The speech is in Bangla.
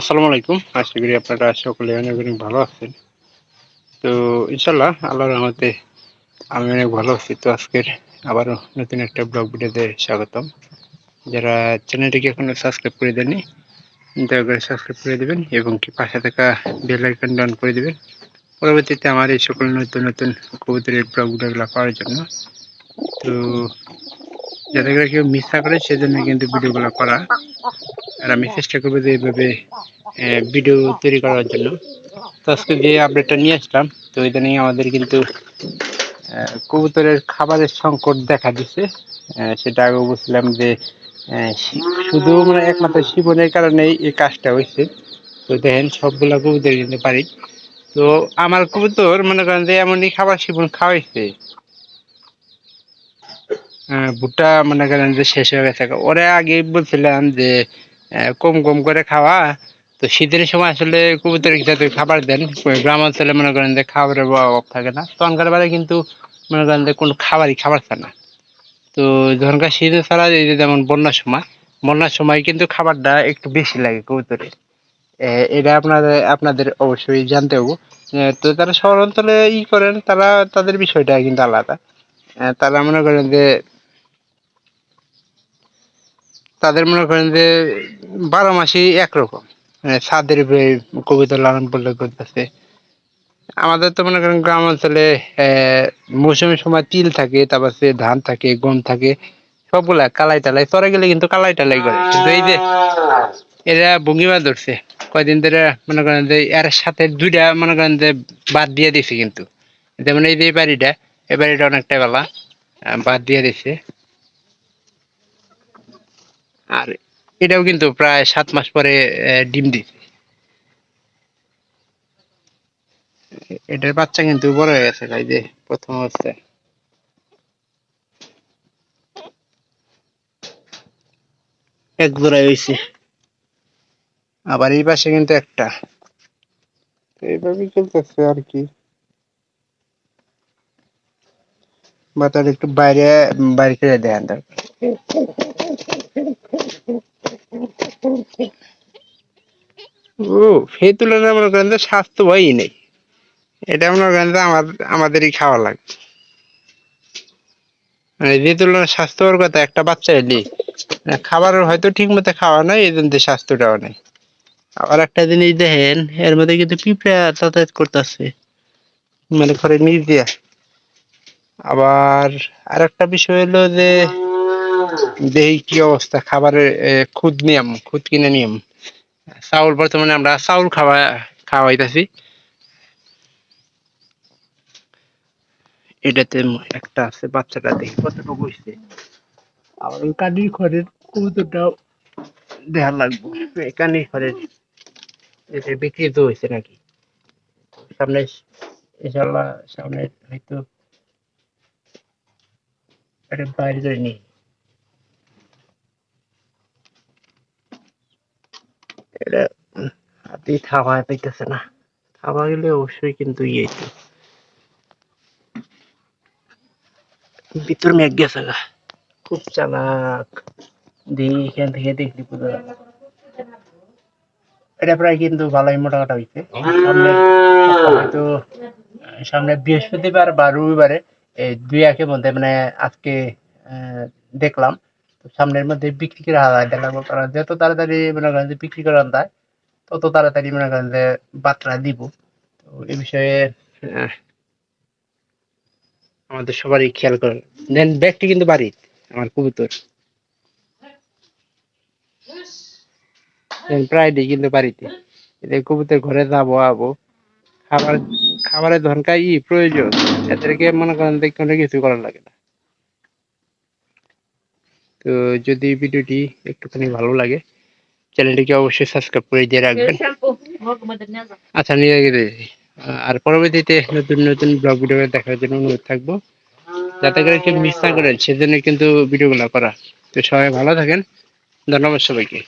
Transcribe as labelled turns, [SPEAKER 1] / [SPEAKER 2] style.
[SPEAKER 1] আসসালামু আলাইকুম। আশা করি আপনারা সকলে অনেক অনেক ভালো আছেন। তো ইনশাল্লাহ আল্লাহর রহমতে আমি অনেক ভালো আছি। তো আজকের আবারও নতুন একটা ব্লগ ভিডিওতে স্বাগতম। যারা চ্যানেলটিকে এখনও সাবস্ক্রাইব করে দেননি, দয়া করে সাবস্ক্রাইব করে দেবেন এবং কি পাশে থাকা বেল আইকন ডান করে দেবেন। পরবর্তীতে আমার এই সকল নতুন নতুন কবুতরের ব্লগ ভিডিওগুলো পাওয়ার জন্য। তো যাতে করে কেউ মিস না করে সেজন্য কিন্তু ভিডিওগুলো করা। আর আমি চেষ্টা করব যে এইভাবে ভিডিও তৈরি করার জন্য। তো আজকে যে আপডেটটা নিয়ে আসলাম, তো এটা নিয়ে আমাদের কিন্তু কবুতরের খাবারের সংকট দেখা দিচ্ছে সেটা আগে বুঝলাম যে শুধু মানে একমাত্র শিবনের কারণেই এই কাজটা হয়েছে। তো দেখেন, সবগুলা কবুতর কিন্তু পারি। তো আমার কবুতর মনে করেন যে এমনই খাবার শিবন খাওয়াইছে। ভুট্টা মনে করেন যে শেষ হয়ে গেছে। ওরা আগে বলছিলাম যে কম কম করে খাওয়া। তো শীতের সময় আসলে কবুতরের যাতে খাবার দেন। গ্রাম অঞ্চলে মনে করেন যে খাবারের অভাব থাকে না। তখনকার বেলায় কিন্তু মনে করেন যে কোনো খাবারই খাবার চায় না। তো যখনকার শীতের ছাড়া এই যে যেমন বন্যার সময় বন্যার সময় কিন্তু খাবারটা একটু বেশি লাগে কবুতরের। এটা আপনাদের আপনাদের অবশ্যই জানতে হবে। তো তারা শহর অঞ্চলে ই করেন, তারা, তাদের বিষয়টা কিন্তু আলাদা। তারা মনে করেন যে তাদের মনে করেন যে বারো মাসই একরকম। মানে ছাদের উপরে কবিতা লালন পালন করতেছে। আমাদের তো মনে করেন গ্রাম অঞ্চলে আহ, মৌসুমী সময় তিল থাকে তারপর সে ধান থাকে গম থাকে সবগুলা কালাই টালাই চরে গেলে কিন্তু কালাই টালাই করে। কিন্তু এই যে এরা ভঙ্গিমা ধরছে কয়দিন ধরে মনে করেন যে এর সাথে দুইটা মনে করেন যে বাদ দিয়ে দিছে কিন্তু। যেমন এই যে বাড়িটা এই বাড়িটা অনেকটা বেলা বাদ দিয়ে দিছে। আর এটাও কিন্তু প্রায় সাত মাস পরে ডিম দিছে। এটার বাচ্চা কিন্তু বড় হয়ে গেছে এই যে প্রথম অবস্থায় এক জোড়ায় হয়েছে আবার এই পাশে কিন্তু একটা। এইভাবে চলতেছে আর কি। বা তার একটু বাইরে বাইরে করে দেন। দরকার ও সেই তুলনায় মনে করেন যে স্বাস্থ্য ভয়ই নেই। এটা মনে করেন যে আমাদেরই খাওয়া মানে যে তুলনায় স্বাস্থ্যর কথা একটা বাচ্চা খাবারের হয়তো ঠিক মতো খাওয়া নাই এই জন্য স্বাস্থ্যটাও নেই। আবার একটা জিনিস দেখেন, এর মধ্যে কিন্তু পিঁপড়া যাতায়াত করতেছে। মানে ঘরে নিচ দিয়া। আবার আর একটা বিষয় হলো যে দেখি কি অবস্থা? খাবারের খুদ নিয়ম, খুদ কিনে নিয়ম। চাউল বর্তমানে আমরা চাউল খাওয়া, খাওয়াইতেছি। এটাতে একটা আছে, বাচ্চাটা দেখি কতটুকু হয়েছে আবার ওই কানির দেখা লাগবে। হয়েছে নাকি? সামনে ইনশাল্লাহ সামনে হয়তো এটা বাইরে করে এটা খাওয়া পাইতেছে না। খাওয়া গেলে অবশ্যই কিন্তু ইয়ে। ভিতর মেঘ গেছে গা। খুব চালাক। দেখি, এখান থেকে দেখলি যাবে। এটা প্রায় কিন্তু ভালোই মোটা কাটা হইছে। সামনে সামনে বৃহস্পতিবার বা রবিবারে এই দুই একের মধ্যে মানে আজকে দেখলাম। সামনের মধ্যে বিক্রি করা হয় দেখা কারণ যত তাড়াতাড়ি মনে করেন যে বিক্রি করা যায় তত তাড়াতাড়ি মনে করেন যে বার্তা দিব। তো এই বিষয়ে আমাদের সবারই খেয়াল করেন। দেন ব্যাগটি কিন্তু বাড়ি আমার কবুতর। প্রায় দিই কিন্তু বাড়িতে। কবুতর ঘরে যাব, আবো। খাবার, খাবারের ধনকাই প্রয়োজন। এদেরকে মনে করেন কোনো কিছু করার লাগে না। তো যদি ভিডিওটি একটুখানি ভালো লাগে চ্যানেলটিকে অবশ্যই সাবস্ক্রাইব করে দিয়ে রাখবেন। আচ্ছা নিয়ে গেলে আর পরবর্তীতে নতুন নতুন ব্লগ ভিডিও দেখার জন্য অনুরোধ থাকব। যাতে করে কেউ মিস না করেন সেজন্য কিন্তু ভিডিওগুলো করা। তো সবাই ভালো থাকেন। ধন্যবাদ সবাইকে।